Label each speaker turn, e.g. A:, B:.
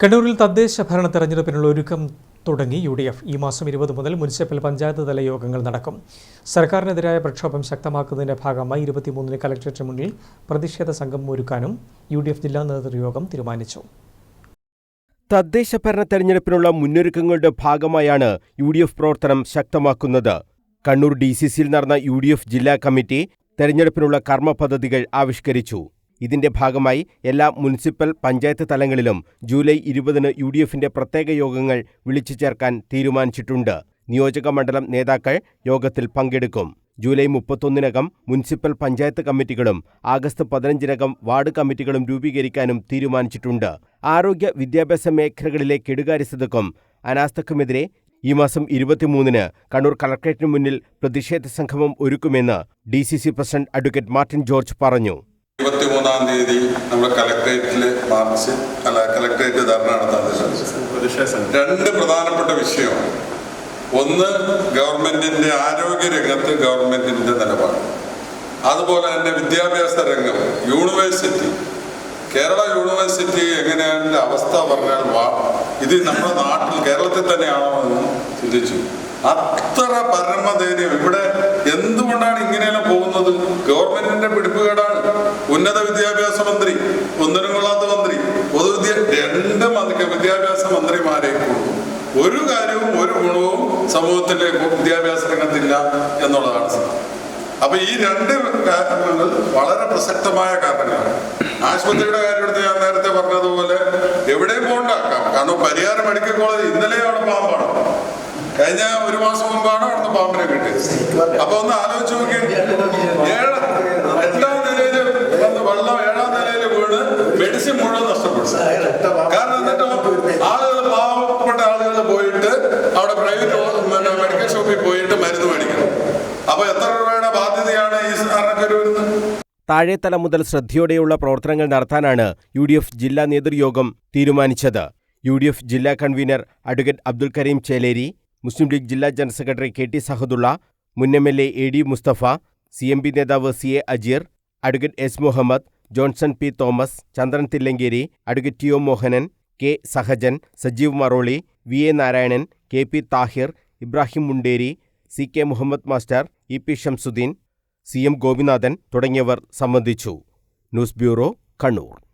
A: കണ്ണൂരിൽ തദ്ദേശ ഭരണ തെരഞ്ഞെടുപ്പിനുള്ള ഒരുക്കം തുടങ്ങി യു ഡി എഫ് ഈ മാസം ഇരുപത് മുതൽ മുനിസിപ്പൽ പഞ്ചായത്ത് തല യോഗങ്ങൾ നടക്കും. സർക്കാരിനെതിരായ പ്രക്ഷോഭം ശക്തമാക്കുന്നതിന്റെ ഭാഗമായി ഇരുപത്തിമൂന്നിന് കലക്ടറേറ്റിന് മുന്നിൽ പ്രതിഷേധ സംഘം ഒരുക്കാനും യു ഡി എഫ് ജില്ലാ നേതൃയോഗം തീരുമാനിച്ചു.
B: തദ്ദേശ ഭരണ തെരഞ്ഞെടുപ്പിനുള്ള മുന്നൊരുക്കങ്ങളുടെ ഭാഗമായാണ് യു ഡി എഫ് പ്രവർത്തനം ശക്തമാക്കുന്നത്. കണ്ണൂർ ഡി സി സിയിൽ നടന്ന യു ഡി എഫ് ജില്ലാ കമ്മിറ്റി തെരഞ്ഞെടുപ്പിനുള്ള കർമ്മ പദ്ധതികൾ ആവിഷ്കരിച്ചു. ഇതിന്റെ ഭാഗമായി എല്ലാ മുനിസിപ്പൽ പഞ്ചായത്ത് തലങ്ങളിലും ജൂലൈ ഇരുപതിന് യു ഡി എഫിന്റെ പ്രത്യേക യോഗങ്ങൾ വിളിച്ചു ചേർക്കാൻ തീരുമാനിച്ചിട്ടുണ്ട്. നിയോജക മണ്ഡലം നേതാക്കൾ യോഗത്തിൽ പങ്കെടുക്കും. ജൂലൈ മുപ്പത്തൊന്നിനകം മുനിസിപ്പൽ പഞ്ചായത്ത് കമ്മിറ്റികളും ആഗസ്റ്റ് പതിനഞ്ചിനകം വാർഡ് കമ്മിറ്റികളും രൂപീകരിക്കാനും തീരുമാനിച്ചിട്ടുണ്ട്. ആരോഗ്യ വിദ്യാഭ്യാസ മേഖലകളിലെ കെടുകാര്യസ്ഥതക്കും അനാസ്ഥക്കുമെതിരെ ഈ മാസം ഇരുപത്തിമൂന്നിന് കണ്ണൂർ കളക്ടറേറ്റിന് മുന്നിൽ പ്രതിഷേധ സംഗമം ഒരുക്കുമെന്ന് D C C president advocate Martin George പറഞ്ഞു.
C: ഇരുപത്തിമൂന്നാം തീയതി നമ്മുടെ കലക്ട്രേറ്റിൽ മാർച്ച് അല്ല കലക്ട്രേറ്റ് ധർണ നടത്താൻ രണ്ട് പ്രധാനപ്പെട്ട വിഷയമാണ് ഒന്ന് ഗവൺമെന്റിന്റെ ആരോഗ്യ രംഗത്ത് ഗവൺമെന്റിന്റെ നിലപാട്. അതുപോലെ തന്നെ വിദ്യാഭ്യാസ രംഗം യൂണിവേഴ്സിറ്റി. കേരള യൂണിവേഴ്സിറ്റി എങ്ങനെയാണ് അവസ്ഥ പറഞ്ഞാൽ വാ ഇത് നമ്മുടെ നാട്ടിൽ കേരളത്തിൽ തന്നെയാണോ എന്ന് ചിന്തിച്ചു. അത്ര പരമധൈര്യം ഇവിടെ എന്തുകൊണ്ടാണ് ഇങ്ങനെയെല്ലാം പോകുന്നത്? രണ്ട് വിദ്യാഭ്യാസ മന്ത്രിമാരെ കൂടും ഒരു കാര്യവും ഒരു ഗുണവും സമൂഹത്തിലെ വിദ്യാഭ്യാസ രംഗത്തില്ല എന്നുള്ളതാണ് അപ്പൊ ഈ രണ്ട് കാരണങ്ങൾ വളരെ പ്രസക്തമായ കാരണങ്ങളാണ്. ആശുപത്രിയുടെ കാര്യം എടുത്ത് ഞാൻ നേരത്തെ പറഞ്ഞതുപോലെ എവിടെയും പോകണ്ടാക്കാം കാരണം പരിഹാരം മെഡിക്കൽ കോളേജ് ഇന്നലെ അവിടെ പാമ്പാണ്. കഴിഞ്ഞ ഒരു മാസം മുമ്പാണ് അവിടുന്ന് പാമ്പിനെ കിട്ടിയത്. അപ്പൊ ഒന്ന് ആലോചിച്ച് നോക്കി ഏഴ് മെഡിസിൻ മുഴുവൻ നഷ്ടപ്പെട്ടു കാരണം എന്നിട്ടോ ആളുകൾ പാവപ്പെട്ട ആളുകൾ പോയിട്ട് അവിടെ പ്രൈവറ്റ് മെഡിക്കൽ ഷോപ്പിൽ പോയിട്ട് മരുന്ന് മേടിക്കണം. അപ്പൊ എത്ര രൂപയുടെ ബാധ്യതയാണ് ഈ സാറിനൊക്കെ വരുന്നത്
B: മുതൽ ശ്രദ്ധയോടെയുള്ള പ്രവർത്തനങ്ങൾ നടത്താനാണ് യു ഡി എഫ് ജില്ലാ നേതൃയോഗം തീരുമാനിച്ചത്. യു ഡി എഫ് ജില്ലാ കൺവീനർ അഡ്വക്കേറ്റ് അബ്ദുൽ കരീം ചേലേരി മുസ്ലിം ലീഗ് ജില്ലാ general secretary K T Sahadulla മുൻ M L A A D Musthafa C M P നേതാവ് C A Ajeer advocate S Muhammad Johnson P. Thomas Chandran Thillankeri advocate T. O. Mohanan K. Sahajan Sajeev Maroli V. A. Narayanan K. P. Thahir Ibrahim Munderi C. K. Muhammad master E. P. Shamsudheen C. M. Gopinathan തുടങ്ങിയവർ സംബന്ധിച്ചു. News bureau Kannur.